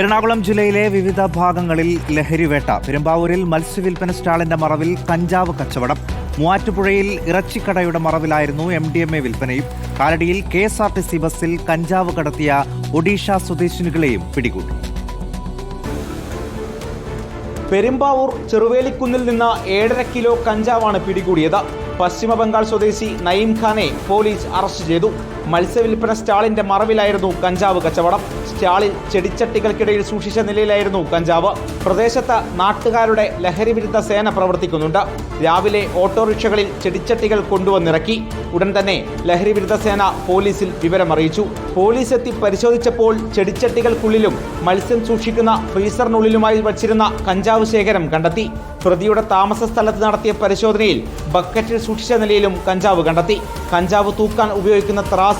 എറണാകുളം ജില്ലയിലെ വിവിധ ഭാഗങ്ങളിൽ ലഹരിവേട്ട. പെരുമ്പാവൂരിൽ മത്സ്യവിൽപ്പന സ്റ്റാളിന്റെ മറവിൽ കഞ്ചാവ് കച്ചവടം. മൂവാറ്റുപുഴയിൽ ഇറച്ചിക്കടയുടെ മറവിലായിരുന്നു എം ഡി എം എ വിൽപ്പനയും. കാലടിയിൽ K S R T C ബസ്സിൽ കഞ്ചാവ് കടത്തിയ ഒഡീഷ സ്വദേശിനികളെയും പിടികൂടി. പെരുമ്പാവൂർ ചെറുവേലിക്കുന്നിൽ നിന്ന് ഏഴര കിലോ കഞ്ചാവാണ് പിടികൂടിയത്. പശ്ചിമബംഗാൾ സ്വദേശി നയിം ഖാനെ പോലീസ് അറസ്റ്റ് ചെയ്തു. മത്സ്യവില്പന സ്റ്റാളിന്റെ മറവിലായിരുന്നു കഞ്ചാവ് കച്ചവടം. സ്റ്റാളിൽ ചെടിച്ചട്ടികൾക്കിടയിൽ സൂക്ഷിച്ച നിലയിലായിരുന്നു കഞ്ചാവ്. പ്രദേശത്ത് നാട്ടുകാരുടെ ലഹരി വിരുദ്ധ സേന പ്രവർത്തിക്കുന്നുണ്ട്. രാവിലെ ഓട്ടോറിക്ഷകളിൽ ചെടിച്ചട്ടികൾ കൊണ്ടുവന്നിറക്കി. ഉടൻ തന്നെ ലഹരി വിരുദ്ധ സേന പോലീസിൽ വിവരമറിയിച്ചു. പോലീസ് എത്തി പരിശോധിച്ചപ്പോൾ ചെടിച്ചട്ടികൾക്കുള്ളിലും മത്സ്യം സൂക്ഷിക്കുന്ന ഫ്രീസറിനുള്ളിലുമായി വച്ചിരുന്ന കഞ്ചാവ് ശേഖരം കണ്ടെത്തി. പ്രതിയുടെ താമസ സ്ഥലത്ത് നടത്തിയ പരിശോധനയിൽ ബക്കറ്റിൽ സൂക്ഷിച്ച നിലയിലും കഞ്ചാവ് കണ്ടെത്തി. കഞ്ചാവ് തൂക്കാൻ ഉപയോഗിക്കുന്ന ത്രാസ്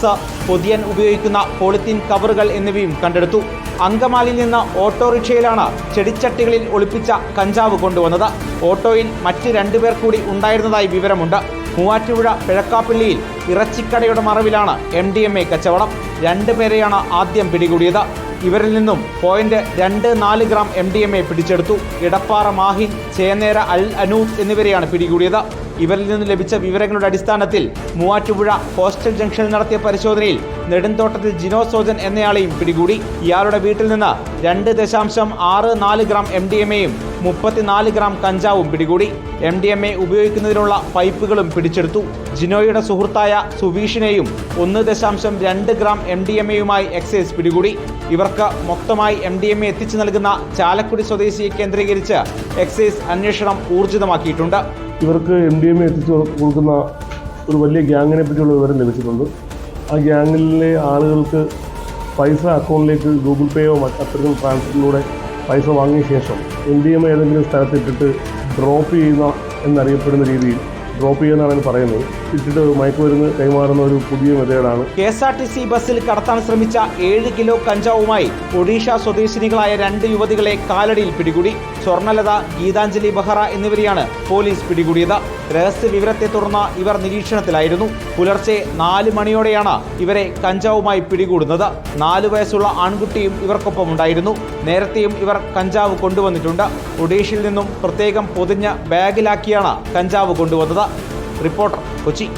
പൊതിയാൻ ഉപയോഗിക്കുന്ന പോളിത്തീൻ കവറുകൾ എന്നിവയും കണ്ടെടുത്തു. അങ്കമാലിയിൽ നിന്ന് ഓട്ടോറിക്ഷയിലാണ് ചെടിച്ചട്ടികളിൽ ഒളിപ്പിച്ച കഞ്ചാവ് കൊണ്ടുവന്നത്. ഓട്ടോയിൽ മറ്റ് രണ്ടുപേർ കൂടി ഉണ്ടായിരുന്നതായി വിവരമുണ്ട്. മൂവാറ്റുപുഴ പിഴക്കാപ്പള്ളിയിൽ ഇറച്ചിക്കടയുടെ മറവിലാണ് എം ഡി എം എ കച്ചവടം. രണ്ടുപേരെയാണ് ആദ്യം പിടികൂടിയത്. ഇവരിൽ നിന്നും പോയിന്റ് രണ്ട് നാല് gram M D M A പിടിച്ചെടുത്തു. ഇടപ്പാറ മാഹിൻ ചേനേര അൽ അനൂസ് എന്നിവരെയാണ് പിടികൂടിയത്. ഇവരിൽ നിന്ന് ലഭിച്ച വിവരങ്ങളുടെ അടിസ്ഥാനത്തിൽ മൂവാറ്റുപുഴ ഹോസ്റ്റൽ ജംഗ്ഷനിൽ നടത്തിയ പരിശോധനയിൽ നെടുന്തോട്ടത്തിൽ ജിനോ സോജൻ എന്നയാളെയും പിടികൂടി. ഇയാളുടെ വീട്ടിൽ നിന്ന് രണ്ട് ദശാംശം ആറ് നാല് ഗ്രാം എം ഡി എം എയും മുപ്പത്തിനാല് ഗ്രാം കഞ്ചാവും പിടികൂടി. എം ഡി എം എ ഉപയോഗിക്കുന്നതിനുള്ള പൈപ്പുകളും പിടിച്ചെടുത്തു. ജിനോയുടെ സുഹൃത്തായ സുവീഷിനെയും ഒന്ന് ദശാംശം രണ്ട് ഗ്രാം എം ഡി എം എയുമായി എക്സൈസ് പിടികൂടി. ഇവർക്ക് മൊത്തമായി എം ഡി എം എ എത്തിച്ചു നൽകുന്ന ചാലക്കുടി സ്വദേശിയെ കേന്ദ്രീകരിച്ച് എക്സൈസ് അന്വേഷണം ഊർജിതമാക്കിയിട്ടുണ്ട്. ഇവർക്ക് എം ഡി എം എത്തിച്ചു കൊടുക്കുന്ന ഒരു വലിയ ഗ്യാങ്ങിനെ പറ്റിയുള്ള വിവരം ലഭിച്ചിട്ടുണ്ട്. ആ ഗ്യാങ്ങിലെ ആളുകൾക്ക് പൈസ അക്കൗണ്ടിലേക്ക് ഗൂഗിൾ പേയോ മറ്റത്തരം ട്രാൻസ്ഫറിലൂടെ പൈസ വാങ്ങിയ ശേഷം എം ഡി എ ഏതെങ്കിലും സ്ഥലത്തിട്ടിട്ട് ഡ്രോപ്പ് ചെയ്യുന്ന എന്നറിയപ്പെടുന്ന രീതിയിൽ ഡ്രോപ്പ് ചെയ്യുന്നതാണ് പറയുന്നത്. ഇട്ടിട്ട് മയക്കുമരുന്ന് കൈമാറുന്ന ഒരു പുതിയ മെത്തേഡാണ് K S R T C ബസ്സിൽ കടത്താൻ ശ്രമിച്ച ഏഴ് കിലോ കഞ്ചാവുമായി ഒഡീഷ സ്വദേശിനികളായ രണ്ട് യുവതികളെ കാലടിയിൽ പിടികൂടി. സ്വർണലത ഗീതാഞ്ജലി ബഹ്റ എന്നിവരെയാണ് പോലീസ് പിടികൂടിയത്. രഹസ്യ വിവരത്തെ തുടർന്ന് ഇവർ നിരീക്ഷണത്തിലായിരുന്നു. പുലർച്ചെ നാല് മണിയോടെയാണ് ഇവരെ കഞ്ചാവുമായി പിടികൂടുന്നത്. നാല് വയസ്സുള്ള ആൺകുട്ടിയും ഇവർക്കൊപ്പം ഉണ്ടായിരുന്നു. നേരത്തെയും ഇവർ കഞ്ചാവ് കൊണ്ടുവന്നിട്ടുണ്ട്. ഒഡീഷയിൽ നിന്നും പ്രത്യേകം പൊതിഞ്ഞ ബാഗിലാക്കിയാണ് കഞ്ചാവ് കൊണ്ടുവന്നത്. റിപ്പോർട്ടർ കൊച്ചി.